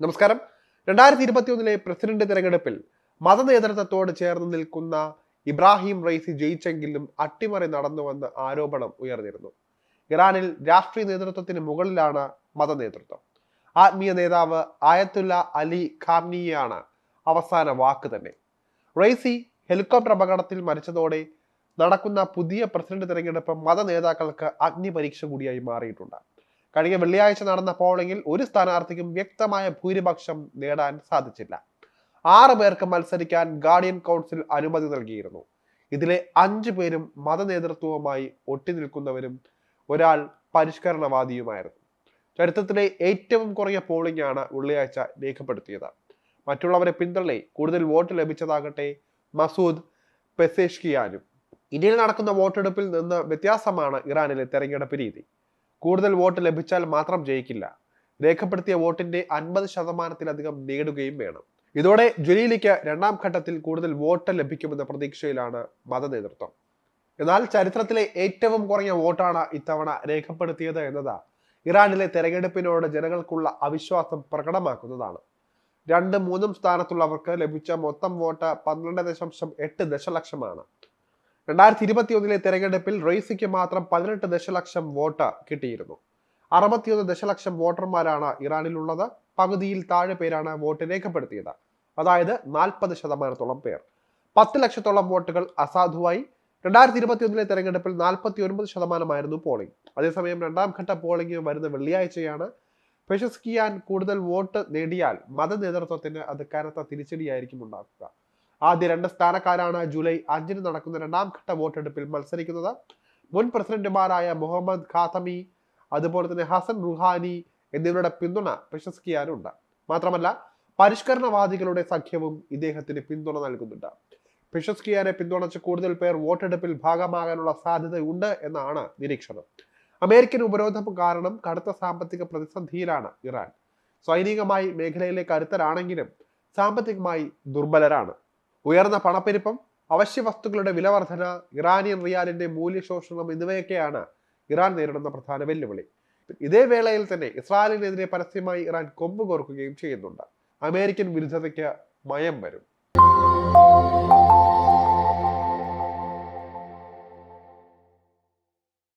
നമസ്കാരം. രണ്ടായിരത്തി ഇരുപത്തി ഒന്നിലെ പ്രസിഡന്റ് തെരഞ്ഞെടുപ്പിൽ മതനേതൃത്വത്തോട് ചേർന്ന് നിൽക്കുന്ന ഇബ്രാഹിം റൈസി ജയിച്ചെങ്കിലും അട്ടിമറി നടന്നുവെന്ന് ആരോപണം ഉയർന്നിരുന്നു. ഇറാനിൽ രാഷ്ട്രീയ നേതൃത്വത്തിന് മുകളിലാണ് മതനേതൃത്വം. ആത്മീയ നേതാവ് ആയത്തുല്ല അലി ഖാർണിയാണ് അവസാന വാക്ക് തന്നെ. റൈസി ഹെലികോപ്റ്റർ അപകടത്തിൽ മരിച്ചതോടെ നടക്കുന്ന പുതിയ പ്രസിഡന്റ് തെരഞ്ഞെടുപ്പ് മത നേതാക്കൾക്ക് അഗ്നിപരീക്ഷ കൂടിയായി മാറിയിട്ടുണ്ട്. കഴിഞ്ഞ വെള്ളിയാഴ്ച നടന്ന പോളിംഗിൽ ഒരു സ്ഥാനാർത്ഥിക്കും വ്യക്തമായ ഭൂരിപക്ഷം നേടാൻ സാധിച്ചില്ല. ആറ് പേർക്ക് മത്സരിക്കാൻ ഗാർഡിയൻ കൗൺസിൽ അനുമതി നൽകിയിരുന്നു. ഇതിലെ അഞ്ചു പേരും മതനേതൃത്വവുമായി ഒട്ടിനിൽക്കുന്നവരും ഒരാൾ പരിഷ്കരണവാദിയുമായിരുന്നു. ചരിത്രത്തിലെ ഏറ്റവും കുറഞ്ഞ പോളിംഗ് ആണ് വെള്ളിയാഴ്ച രേഖപ്പെടുത്തിയത്. മറ്റുള്ളവരെ പിന്തള്ളി കൂടുതൽ വോട്ട് ലഭിച്ചതാകട്ടെ മസൂദ് പെസേഷ്കിയാനും. ഇന്ത്യയിൽ നടക്കുന്ന വോട്ടെടുപ്പിൽ നിന്ന് വ്യത്യാസമാണ് ഇറാനിലെ തെരഞ്ഞെടുപ്പ് രീതി. കൂടുതൽ വോട്ട് ലഭിച്ചാൽ മാത്രം ജയിക്കില്ല. രേഖപ്പെടുത്തിയ വോട്ടിന്റെ അൻപത് ശതമാനത്തിലധികം നേടുകയും വേണം. ഇതോടെ ജലീലിക്ക് രണ്ടാം ഘട്ടത്തിൽ കൂടുതൽ വോട്ട് ലഭിക്കുമെന്ന പ്രതീക്ഷയിലാണ് മതനേതൃത്വം. എന്നാൽ ചരിത്രത്തിലെ ഏറ്റവും കുറഞ്ഞ വോട്ടാണ് ഇത്തവണ രേഖപ്പെടുത്തിയത് എന്നത് ഇറാനിലെ തെരഞ്ഞെടുപ്പിനോട് ജനങ്ങൾക്കുള്ള അവിശ്വാസം പ്രകടമാക്കുന്നതാണ്. രണ്ടും മൂന്നും സ്ഥാനത്തുള്ളവർക്ക് ലഭിച്ച മൊത്തം വോട്ട് പന്ത്രണ്ട് ദശാംശം എട്ട് ദശലക്ഷമാണ്. രണ്ടായിരത്തി ഇരുപത്തി ഒന്നിലെ തെരഞ്ഞെടുപ്പിൽ റെയ്സിക്ക് മാത്രം പതിനെട്ട് ദശലക്ഷം വോട്ട് കിട്ടിയിരുന്നു. അറുപത്തിയൊന്ന് ദശലക്ഷം വോട്ടർമാരാണ് ഇറാനിലുള്ളത്. പകുതിയിൽ താഴെ പേരാണ് വോട്ട് രേഖപ്പെടുത്തിയത്. അതായത് നാൽപ്പത് ശതമാനത്തോളം പേർ. പത്ത് ലക്ഷത്തോളം വോട്ടുകൾ അസാധുവായി. രണ്ടായിരത്തി ഇരുപത്തി ഒന്നിലെ തെരഞ്ഞെടുപ്പിൽ നാൽപ്പത്തി ഒൻപത് ശതമാനമായിരുന്നു പോളിംഗ്. അതേസമയം രണ്ടാം ഘട്ട പോളിംഗ് വരുന്ന വെള്ളിയാഴ്ചയാണ്. പെഷസ്കിയാൻ കൂടുതൽ വോട്ട് നേടിയാൽ മത നേതൃത്വത്തിന് അത് കനത്ത തിരിച്ചടിയായിരിക്കും ഉണ്ടാക്കുക. ആദ്യ രണ്ട് സ്ഥാനക്കാരാണ് ജൂലൈ അഞ്ചിന് നടക്കുന്ന രണ്ടാം ഘട്ട വോട്ടെടുപ്പിൽ മത്സരിക്കുന്നത്. മുൻ പ്രസിഡന്റുമാരായ മുഹമ്മദ് ഖാത്തമി അതുപോലെ തന്നെ ഹസൻ റുഹാനി എന്നിവരുടെ പിന്തുണ പ്രശസ്തിക്കാനുണ്ട് മാത്രമല്ല പരിഷ്കരണവാദികളുടെ സഖ്യവും ഇദ്ദേഹത്തിന് പിന്തുണ നൽകുന്നുണ്ട്. പെഷസ്കിയാനെ പിന്തുണച്ച് കൂടുതൽ പേർ വോട്ടെടുപ്പിൽ ഭാഗമാകാനുള്ള സാധ്യതയുണ്ട് എന്നാണ് നിരീക്ഷണം. അമേരിക്കൻ ഉപരോധം കാരണം കടുത്ത സാമ്പത്തിക പ്രതിസന്ധിയിലാണ് ഇറാൻ. സൈനികമായി മേഖലയിലെ കരുത്തരാണെങ്കിലും സാമ്പത്തികമായി ദുർബലരാണ്. ഉയർന്ന പണപ്പെരുപ്പം അവശ്യ വസ്തുക്കളുടെ വിലവർധന ഇറാനിയൻ റിയാലിന്റെ മൂല്യശോഷണം എന്നിവയൊക്കെയാണ് ഇറാൻ നേരിടുന്ന പ്രധാന വെല്ലുവിളി. ഇതേ വേളയിൽ തന്നെ ഇസ്രായേലിനെതിരെ പരസ്യമായി ഇറാൻ കൊമ്പ് കോർക്കുകയും ചെയ്യുന്നുണ്ട്. അമേരിക്കൻ വിരുദ്ധതയ്ക്ക് മയം വരും.